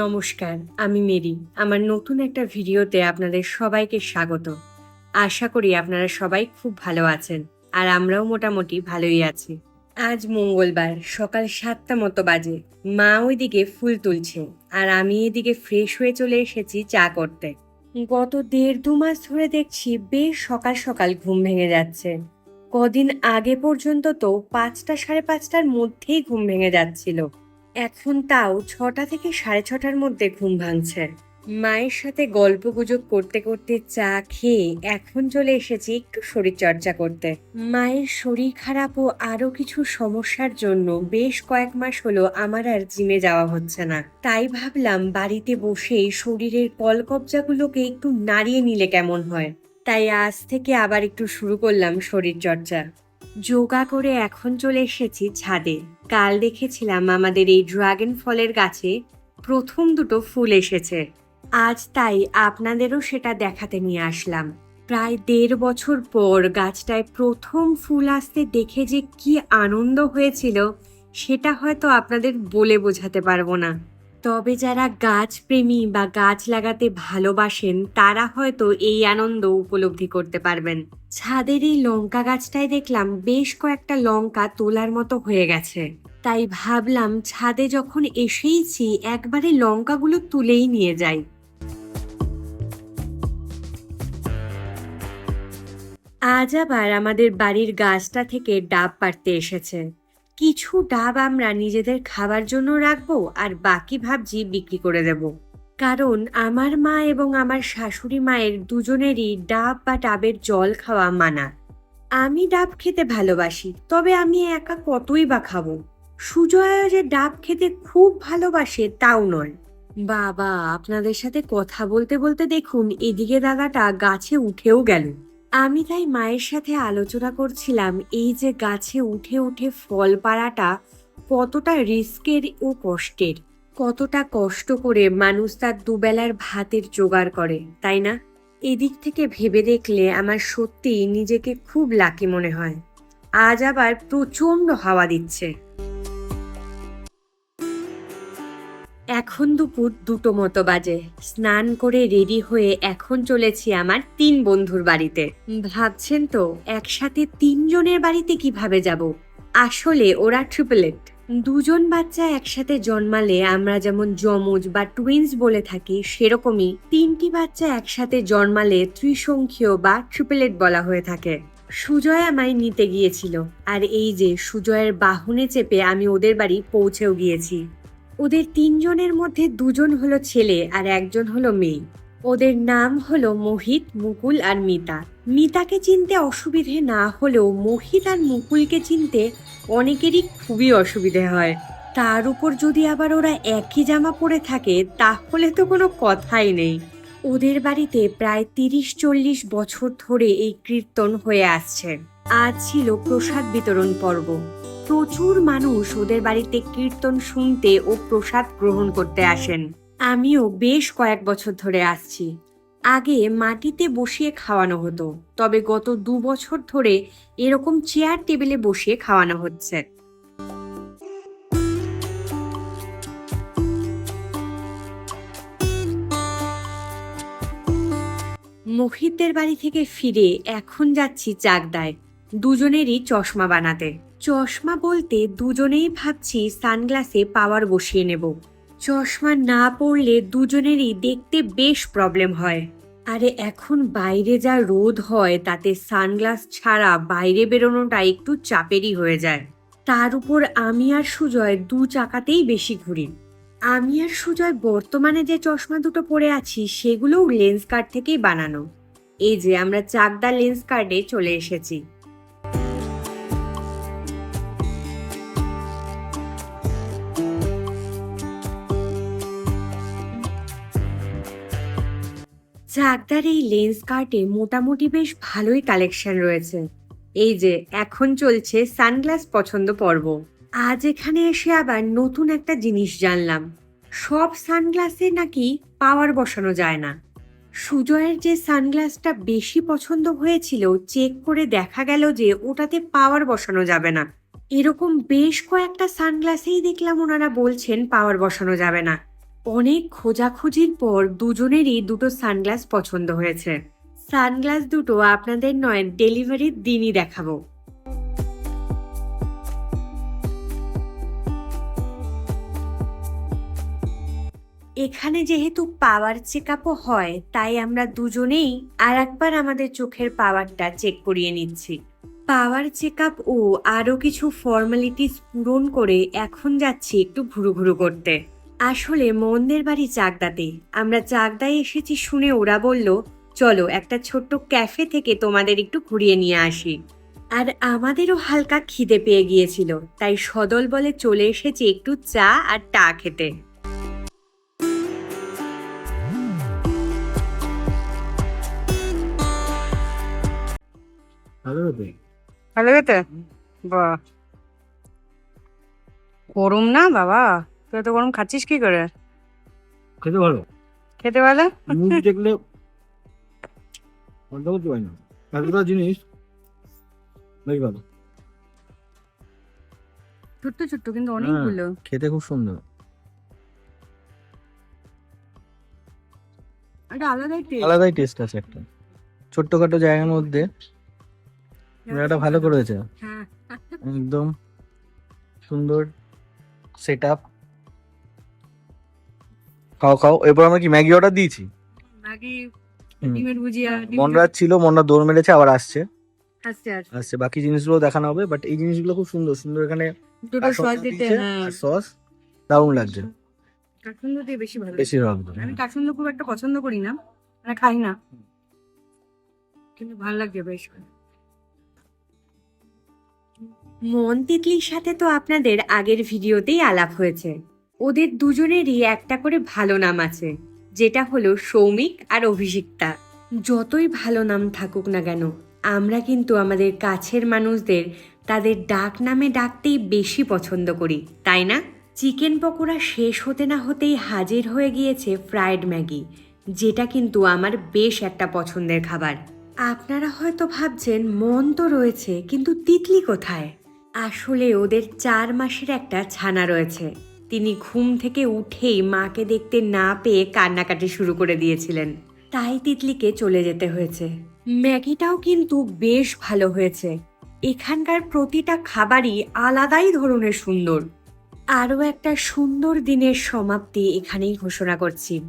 নমস্কার, আমি মেরি। আমার নতুন একটা ভিডিওতে আপনাদের সবাইকে স্বাগত। আশা করি আপনারা সবাই খুব ভালো আছেন, আর আমরাও মোটামুটি ভালোই আছি। আজ মঙ্গলবার, সকাল সাতটা মতো বাজে। মা ওইদিকে ফুল তুলছে, আর আমি এদিকে ফ্রেশ হয়ে চলে এসেছি চা করতে। গত দেড় দু মাস ধরে দেখছি বেশ সকাল সকাল ঘুম ভেঙে যাচ্ছে। কদিন আগে পর্যন্ত তো পাঁচটা সাড়ে পাঁচটার মধ্যেই ঘুম ভেঙে যাচ্ছিল। এখন তাও ছটা থেকে সাড়ে ছটার মধ্যে ঘুম ভাঙছে। মায়ের সাথে গল্প গুজব করতে করতে চা খেয়ে এখন চলে এসেছি একটু শরীর চর্চা করতে। মায়ের শরীর খারাপ ও আরও কিছু সমস্যার জন্য বেশ কয়েক মাস হলো আমার আর জিমে যাওয়া হচ্ছে না। তাই ভাবলাম বাড়িতে বসেই শরীরের কলকবজাগুলোকে একটু নাড়িয়ে নিলে কেমন হয়। তাই আজ থেকে আবার একটু শুরু করলাম শরীর চর্চা যোগা করে এখন চলে এসেছি ছাদে। কাল দেখেছিলাম আমাদের এই ড্রাগন ফলের গাছে প্রথম দুটো ফুল এসেছে। আজ তাই আপনাদেরও সেটা দেখাতে নিয়ে আসলাম। প্রায় দেড় বছর পর গাছটায় প্রথম ফুল আসতে দেখে যে কি আনন্দ হয়েছিল, সেটা হয়তো আপনাদের বলে বোঝাতে পারব না। তবে যারা গাছ প্রেমী বা গাছ লাগাতে ভালোবাসেন, তারা হয়তো এই আনন্দ উপলব্ধি করতে পারবেন। ছাদের এই লঙ্কা গাছটায় দেখলাম বেশ কয়েকটা লঙ্কা তোলার মতো হয়ে গেছে। তাই ভাবলাম ছাদে যখন এসেইছি, একবারে লঙ্কাগুলো তুলেই নিয়ে যাই। আজ আবার আমাদের বাড়ির গাছটা থেকে ডাব পাড়তে এসেছে। কিছু ডাব আমরা নিজেদের খাবার জন্য রাখব আর বাকি ভাবছি বিক্রি করে দেব। কারণ আমার মা এবং আমার শাশুড়ি মায়ের দুজনেরই ডাব বা ডাবের জল খাওয়া মানা। আমি ডাব খেতে ভালোবাসি, তবে আমি একা কতই বা খাব? সুজয়া যে ডাব খেতে খুব ভালোবাসে তাও নয়। বাবা, আপনাদের সাথে কথা বলতে বলতে দেখুন, এদিকে দাদাটা গাছে উঠেও গেল। আমি তাই মায়ের সাথে আলোচনা করছিলাম, এই যে গাছে উঠে উঠে ফল পাড়াটা কতটা রিস্কের ও কষ্টের। কতটা কষ্ট করে মানুষ তার দুবেলার ভাতের জোগাড় করে, তাই না? এদিক থেকে ভেবে দেখলে আমার সত্যি নিজেকে খুব লাকি মনে হয়। আজ আবার প্রচণ্ড হাওয়া দিচ্ছে। এখন দুপুর দুটো মতো বাজে। স্নান করে রেডি হয়ে এখন চলেছি আমার তিন বন্ধুর বাড়িতে। ভাবছেন তো, একসাথে তিনজনের বাড়িতে কীভাবে যাব? আসলে ওরা ট্রিপলেট দুজন বাচ্চা একসাথে জন্মালে আমরা যেমন যমজ বা টুইন্স বলে থাকি, সেরকমই তিনটি বাচ্চা একসাথে জন্মালে ত্রিসংখ্যীয় বা ট্রিপলেট বলা হয়ে থাকে। সুজয় আমায় নিতে গিয়েছিল। আর এই যে সুজয়ের বাহনে চেপে আমি ওদের বাড়ি পৌঁছেও গিয়েছি। ওদের তিনজনের মধ্যে দুজন হলো ছেলে আর একজন হলো মেয়ে। ওদের নাম হলো মোহিত, মুকুল আর মিতা। মিতাকে চিনতে অসুবিধে না হলেও মোহিত আর মুকুলকে চিনতে অনেকেরই খুবই অসুবিধে হয়। তার উপর যদি আবার ওরা একই জামা পরে থাকে, তাহলে তো কোনো কথাই নেই। ওদের বাড়িতে প্রায় তিরিশ চল্লিশ বছর ধরে এই কীর্তন হয়ে আসছে। আজ ছিল প্রসাদ বিতরণ পর্ব। প্রচুর মানুষ ওদের বাড়িতে কীর্তন শুনতে ও প্রসাদ গ্রহণ করতে আসেন। আমিও বেশ কয়েক বছর ধরে আসছি। আগে মাটিতে বসিয়ে খাওয়ানো হতো, তবে গত দু বছর ধরে এরকম চেয়ার টেবিলে বসিয়ে খাওয়ানো হচ্ছে। মোহিতদের বাড়ি থেকে ফিরে এখন যাচ্ছি চাকদায়। দুজনেরই চশমা বানাতে। চশমা বলতে দুজনেই ভাবছি সানগ্লাসে পাওয়ার বসিয়ে নেব। চশমা না পরলে দুজনেরই দেখতে বেশ প্রবলেম হয়। আরে এখন বাইরে যা রোদ হয়, তাতে সানগ্লাস ছাড়া বাইরে বেরোনোটা একটু চাপেরই হয়ে যায়। তার উপর আমি আর সুজয় দু চাকাতেই বেশি ঘুরি। আমি আর সুজয় বর্তমানে যে চশমা দুটো পরে আছি, সেগুলোও লেন্স কার্ড থেকেই বানানো। এই যে আমরা চাকদা লেন্স কার্ডে চলে এসেছি। চাকদার এই লেন্স কার্টে মোটামুটি বেশ ভালোই কালেকশন রয়েছে। এই যে, এখন চলছে সানগ্লাস পছন্দ পর্ব। আজ এখানে এসে আবার নতুন একটা জিনিস জানলাম। সব সানগ্লাসে নাকি পাওয়ার বসানো যায় না। সুজয়ের যে সানগ্লাসটা বেশি পছন্দ হয়েছিল, চেক করে দেখা গেল যে ওটাতে পাওয়ার বসানো যাবে না। এরকম বেশ কয়েকটা সানগ্লাসেই দেখলাম ওনারা বলছেন পাওয়ার বসানো যাবে না। অনেক খোঁজাখুঁজির পর দুজনেরই দুটো সানগ্লাস পছন্দ হয়েছে। সানগ্লাস দুটো আপনাদের নয় ডেলিভারির দিনই দেখাবো। এখানে যেহেতু পাওয়ার চেক হয়, তাই আমরা দুজনেই আর একবার আমাদের চোখের পাওয়ারটা চেক করিয়ে নিচ্ছি। পাওয়ার চেক আপ ও আরও কিছু ফর্মালিটিস পূরণ করে এখন যাচ্ছি একটু ঘুরু ঘুরু করতে। আসলে মন্দের বাড়ি চাকদাতে। আমরা চাকদায় এসেছি শুনে ওরা বলল চলো একটা ছোট্ট ক্যাফে থেকে তোমাদের একটু ঘুরিয়ে নিয়ে আসি। আর আমাদেরও হালকা খিদে পেয়ে গিয়েছিল তাই সদল বলে চলে এসেছি একটু চা আর টা খেতে। ভালো বাহ। গরম না বাবা? তুই এত গরম খাচ্ছিস কি করে? খেতে ভালো। খেতে ভালো? মুভি দেখলে বন্ধ করতে পারি না। এতটা জিনিস বেশ ভালো। ছোট্ট ছোট্ট কিন্তু অনেকগুলো। খেতে খুব সুন্দর। একটা আলাদাই টেস্ট আলাদাই টেস্ট আছে একটা। ছোট্টখাটো জায়গার মধ্যে জায়গাটা ভালো করেছে। হ্যাঁ। একদম সুন্দর সেট আপ খাও খাও। এরপর আমরা কি ম্যাগি অর্ডার দিয়েছি? ম্যাগি ডিমের ভুজিয়া ডিম মনরাজ ছিল মনরা দৌড় মেরেছে আবার আসছে। আসছে বাকি জিনিসগুলো দেখানো হবে বাট এই জিনিসগুলো খুব সুন্দর সুন্দর এখানে দুটো সস দিতে হ্যাঁ। সস দারুণ লাগছে। কাঠুন্দ দিয়ে বেশি ভালো বেশি রকম আমি কাঠুন্দ খুব একটা পছন্দ করি না মানে খাই না। কিন্তু ভালো লাগছে বেশ। মন তিতলির সাথে তো আপনাদের আগের ভিডিওতেই আলাপ হয়েছে। ওদের দুজনেরই একটা করে ভালো নাম আছে, যেটা হলো সৌমিক আর অভিষিক্তা। যতই ভালো নাম থাকুক না কেন, আমরা কিন্তু আমাদের কাছের মানুষদের তাদের ডাক নামে ডাকতেই বেশি পছন্দ করি, তাই না? চিকেন পকোড়া শেষ হতে না হতেই হাজির হয়ে গিয়েছে ফ্রায়েড ম্যাগি, যেটা কিন্তু আমার বেশ একটা পছন্দের খাবার। আপনারা হয়তো ভাবছেন, মন তো রয়েছে, কিন্তু তিতলি কোথায়? আসলে ওদের চার মাসের একটা ছানা রয়েছে। তিনি ঘুম থেকে উঠেই মাকে দেখতে না পেয়ে কান্নাকাটি শুরু করে দিয়েছিলেন। তাই তিতলিকে চলে যেতে হয়েছে। ম্যাগিটাও কিন্তু বেশ ভালো হয়েছে। এখানকার প্রতিটা খাবারই আলাদাই ধরনের সুন্দর। আরও একটা সুন্দর দিনের সমাপ্তি এখানেই ঘোষণা করছি।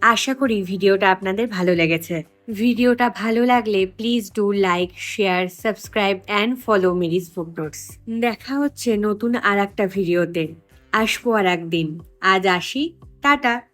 আশা করি ভিডিওটা আপনাদের ভালো লেগেছে। ভিডিওটা ভালো লাগলে please do like, share, subscribe and follow Mary's food notes. দেখা হচ্ছে নতুন আর একটা ভিডিওতে। আসব আর একদিন। আজ আসি টাটা।